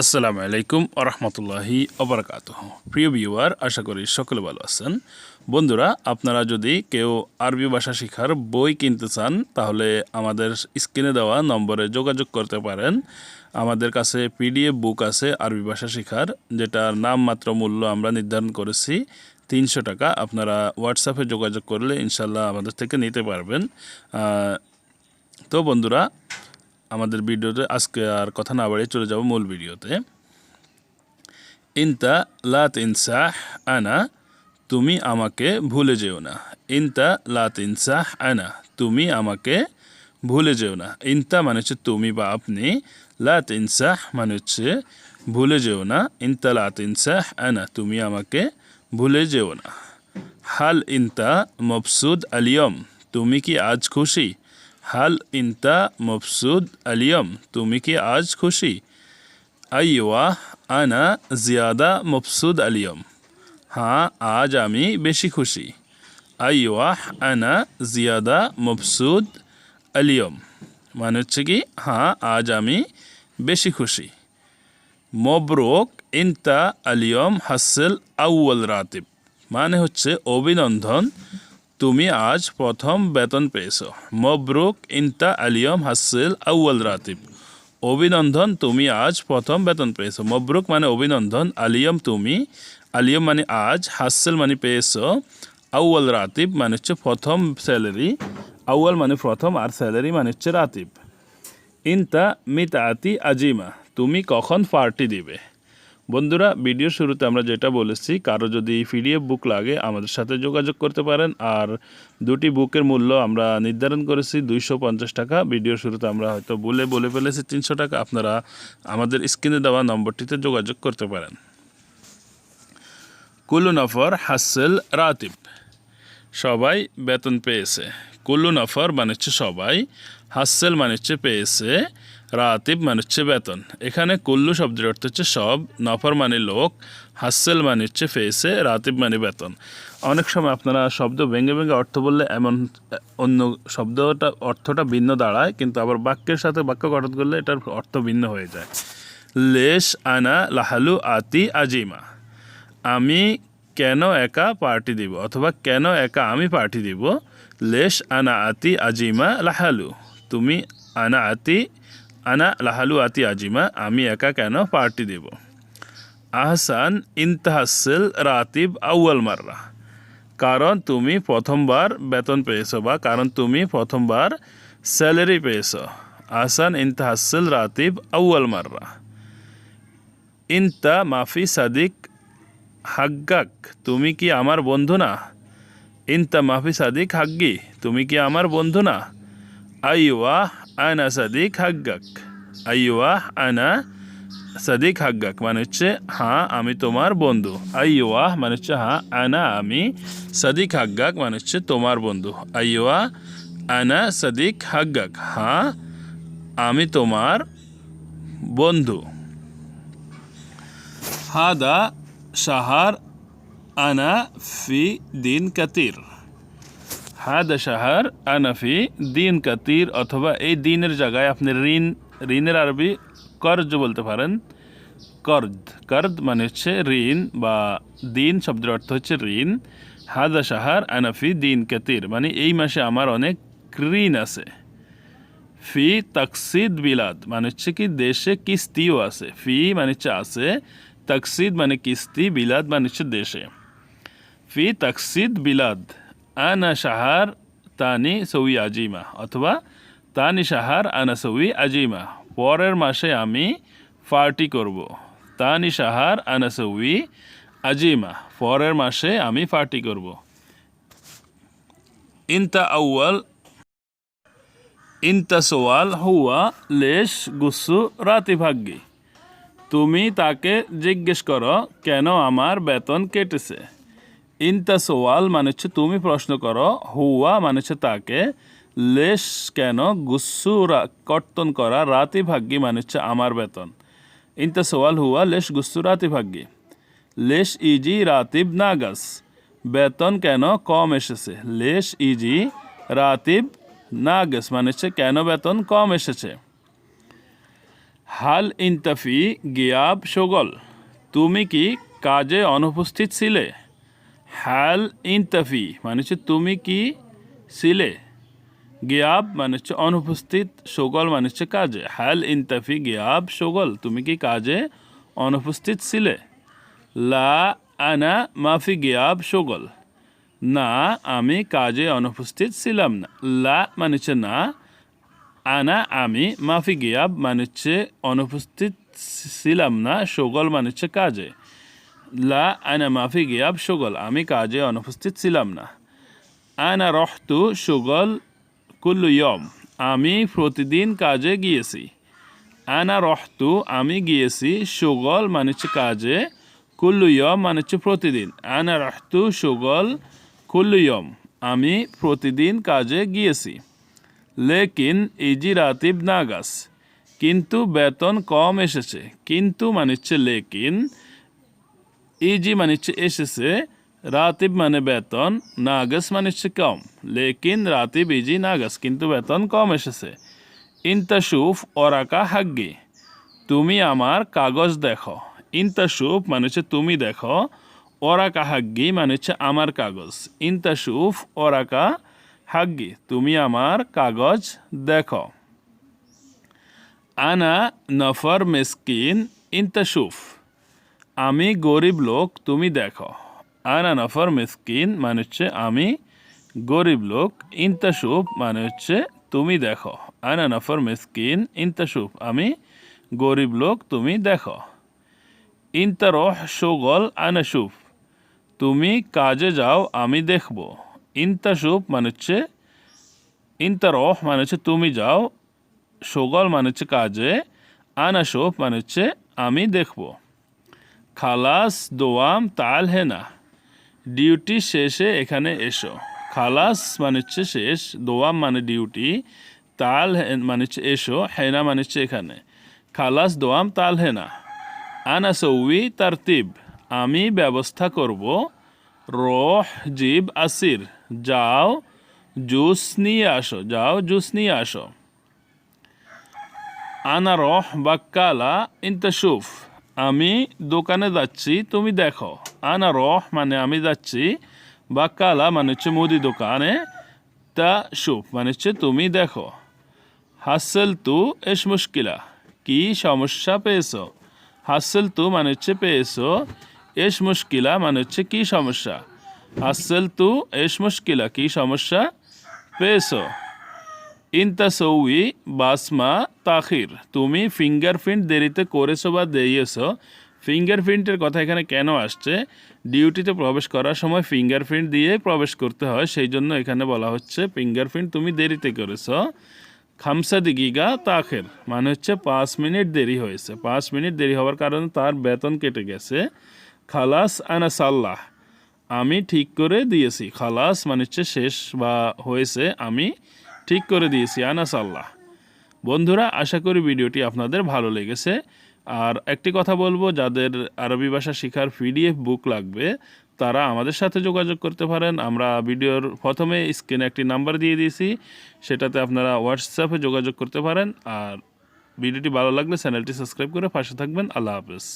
আসসালামু আলাইকুম আরহামতুল্লাহি অবরাকাত প্রিয় ভিউয়ার, আশা করি সকলে ভালো আছেন। বন্ধুরা, আপনারা যদি কেউ আরবি ভাষা শেখার বই কিনতে চান, তাহলে আমাদের স্ক্রিনে দেওয়া নম্বরে যোগাযোগ করতে পারেন। আমাদের কাছে পিডিএফ বুক আছে আরবি ভাষা শেখার, যেটার নাম মাত্র মূল্য আমরা নির্ধারণ করেছি তিনশো টাকা। আপনারা হোয়াটসঅ্যাপে যোগাযোগ করলে ইনশাল্লাহ আমাদের থেকে নিতে পারবেন। তো বন্ধুরা আমাদের ভিডিওতে, আজকে আর কথা না বাড়িয়ে চলে যাব মূল ভিডিওতে। ইনতা লাত ইনসাহ আনা, তুমি আমাকে ভুলে যেও না। ইনতা লাত ইনসাহ আনা, তুমি আমাকে ভুলে যেও না। ইনতা মানে হচ্ছে তুমি বা আপনি। লাত ইনসাহ মানে হচ্ছে ভুলে যেও না। ইনতা লাত ইনসাহ আনা, তুমি আমাকে ভুলে যেও না। হাল ইনতা মবসুদ আলিয়ম তুমি কি আজ খুশি? হাল ইনতা মফসুদ আলিয়ম তুমি কি আজ খুশি? আইওয়া আনা জিয়াদা মফসুদ আলিয়ম হ্যাঁ আজ আমি বেশি খুশি। আইওয়া আনা জিয়াদা মফসুদ আলিয়ম মানে হচ্ছে কি হ্যাঁ আজ আমি বেশি খুশি। মবরুক ইনতা আলিয়ম হাসেল আউয়াল রাতিব মানে হচ্ছে অভিনন্দন তুমি আজ প্রথম বেতন পেয়েছ। মবরুক ইনতা আলিয়ম হাসেল আউয়াল রাতিব। অভিনন্দন, তুমি আজ প্রথম বেতন পেয়েছ। মবরুক মানে অভিনন্দন, আলিয়ম তুমি, আলিয়ম মানে আজ, হাসেল মানে পেয়েছ। আউয়াল রাতিব মানে হচ্ছে প্রথম স্যালারি আউয়াল মানে প্রথম আর স্যালারি মানে হচ্ছে রাতিব। ইনতা মিতাতি আজিমা, তুমি কখন পার্টি দিবে? বন্ধুরা, ভিডিও শুরুতে আমরা যেটা বলেছি, কারও যদি পিডিএফ বুক লাগে, আমাদের সাথে যোগাযোগ করতে পারেন। আর দুটি বুকের মূল্য আমরা নির্ধারণ করেছি, দুইশো পঞ্চাশ টাকা। ভিডিও শুরুতে আমরা হয়তো বলে বলে ফেলেছি, তিনশো টাকা। আপনারা আমাদের স্ক্রিনে দেওয়া নম্বরটিতে যোগাযোগ করতে পারেন। কুলু নফর হাসেল রাতিব। সবাই বেতন পেয়েছে। কুল্লু নফর মানে হচ্ছে সবাই, হাসেল মানে হচ্ছে পেয়েছে। রাতিব মানে হচ্ছে বেতন এখানে কুল্লু শব্দের অর্থ হচ্ছে সব, নফর মানে লোক, হাসেল মানে হচ্ছে ফেসে রাতিব মানে বেতন। অনেক সময় আপনারা শব্দ ভেঙে ভেঙে অর্থ বললে এমন অন্য শব্দটা, অর্থটা ভিন্ন দাঁড়ায়, কিন্তু আবার বাক্যের সাথে বাক্য গঠন করলে এটার অর্থ ভিন্ন হয়ে যায়। লেশ আনা লাহালু আতি আজিমা। আমি কেন একা পার্টি দিব, অথবা কেন একা আমি পার্টি দিব? লেশ আনা আতি আজিমা লাহালু। তুমি আনা আতি আনা লাহালু আতি আজিমা, আমি একা কেন পার্টি দেব? আহসান ইনতাহাসেল রাতিব আউয়াল মাররা। কারণ তুমি প্রথমবার বেতন পেয়েছ বা কারণ তুমি প্রথমবার স্যালারি পেয়েছ। আহসান ইনতাহাসেল রাতিব আউয়াল মাররা। ইনতা মাফি সাদিক হাগ্গাক, তুমি কি আমার বন্ধু না? ইনতা মাফি সাদিক হাগ্গি, তুমি কি আমার বন্ধু না? আইওয়া আনা সাদিক হাগ্গাক আইওয়া আনা সাদিক হাগ্গাক মানে হচ্ছে হ্যাঁ আমি তোমার বন্ধু আইওয়া মানে হচ্ছে হ্যাঁ আনা আমি সাদিক হাগ্গাক মানে হচ্ছে তোমার বন্ধু আইওয়া আনা সাদিক হাগ্গাক হ্যাঁ আমি তোমার বন্ধু হাদা শাহার আনা ফি দিন কাতির হাদা শাহার আনা ফি দিন কাতির অথবা এই দিনের জায়গায় আপনি ঋণ, ঋণের আরবি কর্জ বলতে পারেন। কর্দ কর্দ মানে হচ্ছে ঋণ বা দিন শব্দের অর্থ হচ্ছে ঋণ। হাদা শাহার আনাফি দিন কাতির মানে এই মাসে আমার অনেক ঋণ আছে। ফি তাকসিদ বিলাদ মানে হচ্ছে কি দেশে কিস্তিও আছে। ফি মানে হচ্ছে আছে, তাকসিদ মানে কিস্তি, বিলাদ মানে হচ্ছে দেশে। ফি তাকসিদ বিলাদ আনা শাহার তানি সৌই আজিমা, অথবা তানি শাহার আনা সৌই আজিমা। পরের মাসে আমি পার্টি করব। তানি শাহার আনা সৌই আজিমা, পরের মাসে আমি পার্টি করব। ইনতা আউয়াল, ইনতা সোয়াল হুয়া লেশ গুসু রাতি ভাগ্যি। তুমি তাকে জিজ্ঞেস করো, কেন আমার বেতন কেটেছে? ইনতা সোয়াল মানে হচ্ছে তুমি প্রশ্ন করো, হুয়া মানে হচ্ছে তাকে, লেশ কেন, গুসু কর্তন করা, রাতি ভাগ্যি মানে হচ্ছে আমার বেতন। ইনতা সোয়াল, হুয়া, লেশ, গুসু, রাতি ভাগ্যি। লেশ ইজি, রাতিব, নাগাস। বেতন কেন, কম এসেছে। লেশ ইজি, রাতিব, নাগাস মানে হচ্ছে কেন বেতন কম এসেছে। হাল ইনতাফি গিয়াব, সগল। তুমি কি কাজে অনুপস্থিত ছিলে? হাল ইনতাফি মানে হচ্ছে তুমি কি ছিলে? গিয়াব মানে হচ্ছে অনুপস্থিত, সগল মানে হচ্ছে কাজে। হাল ইনতাফি, গিয়াব, সগল, তুমি কি কাজে অনুপস্থিত ছিলে? লা আনা মাফি, গিয়াব, সগল। না, আমি কাজে অনুপস্থিত ছিলাম না। লা মানে হচ্ছে না। আনা, আমি মাফি, গিয়াব মানে হচ্ছে অনুপস্থিত ছিলাম না। সগল মানে হচ্ছে কাজে। লা, আনা মাফি গিয়াব সগল, আমি কাজে অনুপস্থিত ছিলাম না। আনা রহতু সগল কুল্লু ইয়ম, আমি প্রতিদিন কাজে গিয়েছি। আনা রহতু, আমি গিয়েছি সুগল মানে হচ্ছে কাজে, কুল্লু ইয়ম মানে হচ্ছে প্রতিদিন। আনা রহতু সুগল কুল্লু ইয়ম, আমি প্রতিদিন কাজে গিয়েছি। লেকিন ইজি রাতিব নাগাস কিন্তু বেতন কম এসেছে, কিন্তু মানে হচ্ছে লেকিন ইজি মানে হচ্ছে এসেছে রাতিব মানে বেতন নাগাস মানে হচ্ছে কম লেকিন রাতিব ইজি নাগাস কিন্তু বেতন কম এসেছে ইন্তাসুফ ওরাকা হাগ্গি তুমি আমার কাগজ দেখো ইন্তাসুফ মানে হচ্ছে তুমি দেখো ওরাকা হাগ্গি মানে হচ্ছে আমার কাগজ ইন্তাসুফ ওরাকা হাগ্গি তুমি আমার কাগজ দেখো আনা নফর মেসকিন ইন্তাসুফ আমি গরিব লোক, তুমি দেখো। আনা নফর মিসকিন মানে হচ্ছে আমি গরিব লোক ইন্তাসুফ মানে হচ্ছে তুমি দেখো। আনা নফর মিসকিন ইন্তাসুফ আমি গরিব লোক, তুমি দেখো। ইন্তারহ সুগল আনাসুফ তুমি কাজে যাও, আমি দেখব। ইন্তাসুফ মানে হচ্ছে, ইন্তারহ মানে হচ্ছে তুমি যাও, সুগল মানে হচ্ছে কাজে আনাসুফ মানে হচ্ছে আমি দেখব। খালাস দোয়াম তাল হেনা ডিউটি শেষে এখানে এসো। খালাস মানে হচ্ছে শেষ, দোয়াম মানে ডিউটি, তাল মানে হচ্ছে এসো, হেনা মানে হচ্ছে এখানে। খালাস দোয়াম তাল হেনা আনা সৌই তারতিব, আমি ব্যবস্থা করব। রোহ জিব আসির, যাও জুস নিয়ে আসো, যাও জুস নিয়ে আসো। আনা রহ বাক্কালা ইন্তাসুফ আমি দোকানে যাচ্ছি, তুমি দেখো। আনা রহ মানে আমি যাচ্ছি বা কালা মানে হচ্ছে মুদি দোকানে, তা সুফ মানে হচ্ছে তুমি দেখো। হাসেল তু এস মুশকিলা, কি সমস্যা পেয়েছ? হাসেল তু মানে হচ্ছে পেয়েছ, এস মুশকিলা মানে হচ্ছে কি সমস্যা? হাসেল তু এস মুশকিলা, কি সমস্যা পেয়েছ? ইনতা সৌই বাসমা তাখির। তুমি ফিঙ্গারপ্রিন্ট দেরিতে করেছ বা দিয়েছ ফিঙ্গারপ্রিন্টের কথা এখানে কেন আসছে? ডিউটিতে প্রবেশ করার সময় ফিঙ্গারপ্রিন্ট দিয়ে প্রবেশ করতে হয় সেই জন্য এখানে বলা হচ্ছে ফিঙ্গারপ্রিন্ট তুমি দেরিতে করেছ। খামসা দিগিগা তাখের মানে হচ্ছে পাঁচ মিনিট দেরি হয়েছে। পাঁচ মিনিট দেরি হওয়ার কারণে তার বেতন কেটে গেছে। খালাস আনা সাল্লাহ, আমি ঠিক করে দিয়েছি। খালাস মানে হচ্ছে শেষ বা হয়েছে, আমি ঠিক করে দিয়েছি আনাস আল্লাহ বন্ধুরা, আশা করি ভিডিওটি আপনাদের ভালো লেগেছে। আর একটি কথা বলব, যাদের আরবি ভাষা শেখার পিডিএফ বুক লাগবে, তারা আমাদের সাথে যোগাযোগ করতে পারেন। আমরা ভিডিওর প্রথমে স্ক্রিনে একটি নাম্বার দিয়ে দিয়েছি, সেটাতে আপনারা হোয়াটসঅ্যাপে যোগাযোগ করতে পারেন। আর ভিডিওটি ভালো লাগলে চ্যানেলটি সাবস্ক্রাইব করে পাশে থাকবেন। আল্লাহ হাফেজ।